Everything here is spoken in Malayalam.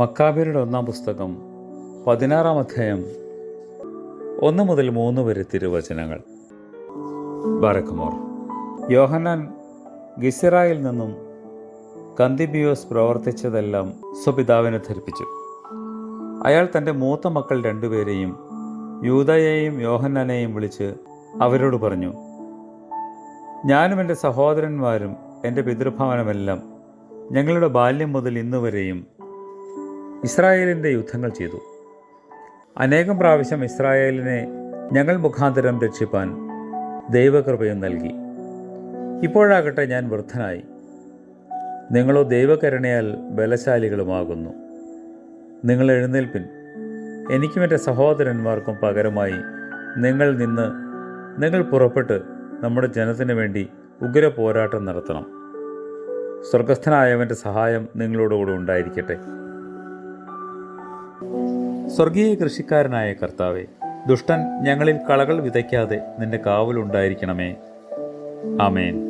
മക്കാബിയുടെ ഒന്നാം പുസ്തകം പതിനാറാം അധ്യായം ഒന്ന് മുതൽ മൂന്ന് വരെ തിരുവചനങ്ങൾ. ബാരക്കുമോർ യോഹനാൻ ഗിസിറായിൽ നിന്നും കന്തിബിയോസ് പ്രവർത്തിച്ചതെല്ലാം സ്വപിതാവിനെ ധരിപ്പിച്ചു. അയാൾ തന്റെ മൂത്ത മക്കൾ രണ്ടുപേരെയും യൂതയെയും യോഹന്നാനെയും വിളിച്ച് അവരോട് പറഞ്ഞു ഞാനും എന്റെ സഹോദരന്മാരും എന്റെ പിതൃഭവനമെല്ലാം ഞങ്ങളുടെ ബാല്യം മുതൽ ഇന്നുവരെയും ഇസ്രായേലിന്റെ യുദ്ധങ്ങൾ ചെയ്തു. അനേകം പ്രാവശ്യം ഇസ്രായേലിനെ ഞങ്ങൾ മുഖാന്തരം രക്ഷിപ്പാൻ ദൈവകൃപയും നൽകി. ഇപ്പോഴാകട്ടെ ഞാൻ വൃദ്ധനായി. നിങ്ങളോ ദൈവകരുണയാൽ ബലശാലികളുമാകുന്നു. നിങ്ങൾ എഴുന്നേൽപ്പിൻ. എനിക്കും എന്റെ സഹോദരന്മാർക്കും പകരമായി നിങ്ങൾ നിന്ന് നിങ്ങൾ പുറപ്പെട്ട് നമ്മുടെ ജനത്തിന് വേണ്ടി ഉഗ്ര പോരാട്ടം നടത്തണം സ്വർഗസ്ഥനായവന്റെ സഹായം നിങ്ങളോടുകൂടെ ഉണ്ടായിരിക്കട്ടെ. സ്വർഗീയ കൃഷിക്കാരനായ കർത്താവെ ദുഷ്ടൻ ഞങ്ങളിൽ കളകൾ വിതയ്ക്കാതെ നിന്റെ കാവലുണ്ടായിരിക്കണമേ. ആമേൻ.